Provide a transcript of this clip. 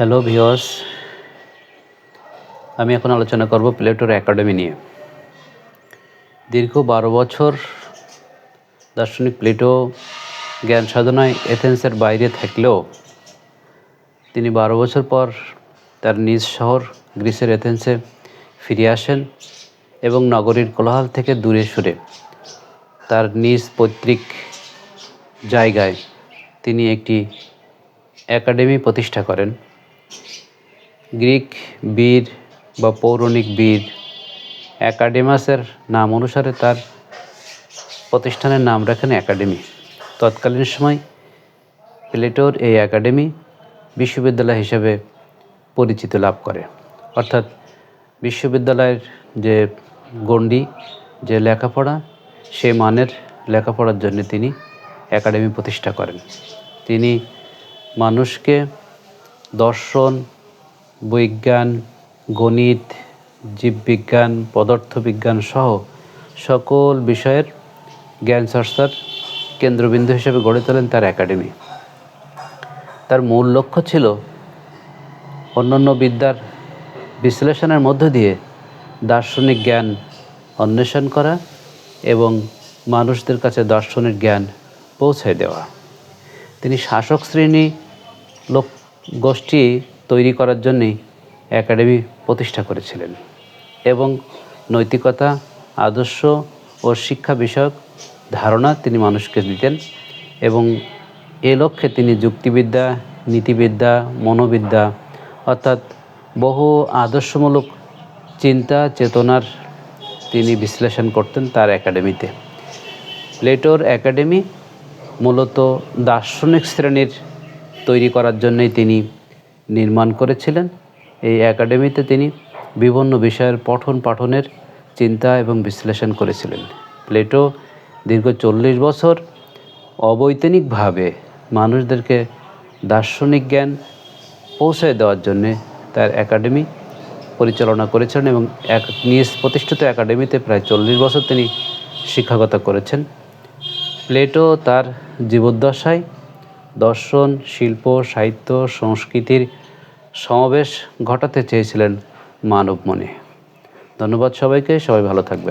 Hello ভিওস আমি এখন আলোচনা করব প্লেটোর একাডেমি নিয়ে। দীর্ঘ বারো বছর দার্শনিক প্লেটো জ্ঞান সাধনায় এথেন্সের বাইরে থাকলেও তিনি বারো বছর পর তার নিজ শহর গ্রিসের এথেন্সে ফিরে আসেন এবং নগরীর কোলাহল থেকে দূরে সরে তার নিজ পৈতৃক জায়গায় তিনি একটি একাডেমি প্রতিষ্ঠা করেন। গ্রিক বীর বা পৌরাণিক বীর অ্যাকাডেমাসের নাম অনুসারে তার প্রতিষ্ঠানের নাম রাখেন একাডেমি। তৎকালীন সময় প্লেটোর এই একাডেমি বিশ্ববিদ্যালয় হিসেবে পরিচিতি লাভ করে। অর্থাৎ বিশ্ববিদ্যালয়ের যে গণ্ডি, যে লেখাপড়া সেই মানের লেখাপড়ার জন্য তিনি একাডেমি প্রতিষ্ঠা করেন। তিনি মানুষকে দর্শন, বিজ্ঞান, গণিত, জীববিজ্ঞান, পদার্থবিজ্ঞান সহ সকল বিষয়ের জ্ঞান চর্চার কেন্দ্রবিন্দু হিসেবে গড়ে তোলেন তার একাডেমি। তার মূল লক্ষ্য ছিল অন্যান্য বিদ্যার বিশ্লেষণের মধ্য দিয়ে দার্শনিক জ্ঞান অন্বেষণ করা এবং মানুষদের কাছে দর্শনের জ্ঞান পৌঁছে দেওয়া। তিনি শাসক শ্রেণি লোক গোষ্ঠী তৈরি করার জন্যেই একাডেমি প্রতিষ্ঠা করেছিলেন এবং নৈতিকতা, আদর্শ ও শিক্ষা বিষয়ক ধারণা তিনি মানুষকে দিতেন এবং এ লক্ষ্যে তিনি যুক্তিবিদ্যা, নীতিবিদ্যা, মনোবিদ্যা অর্থাৎ বহু আদর্শমূলক চিন্তা, চেতনার তিনি বিশ্লেষণ করতেন তার একাডেমিতে। প্লেটোর একাডেমি মূলত দার্শনিক শ্রেণির তৈরি করার জন্যই তিনি নির্মাণ করেছিলেন। এই একাডেমিতে তিনি বিভিন্ন বিষয়ের পঠন পাঠনের চিন্তা এবং বিশ্লেষণ করেছিলেন। প্লেটো দীর্ঘ চল্লিশ বছর অবৈতনিকভাবে মানুষদেরকে দার্শনিক জ্ঞান পৌঁছে দেওয়ার জন্যে তার একাডেমি পরিচালনা করেছেন এবং এক নিজ প্রতিষ্ঠিত একাডেমিতে প্রায় চল্লিশ বছর তিনি শিক্ষকতা করেছেন। প্লেটো তার জীবদ্দশায় দর্শন শিল্প সাহিত্য সংস্কৃতির সমাবেশ ঘটাতে চেয়েছিলেন মানব মনে ধন্যবাদ সবাইকে সবাই ভালো থাকবেন।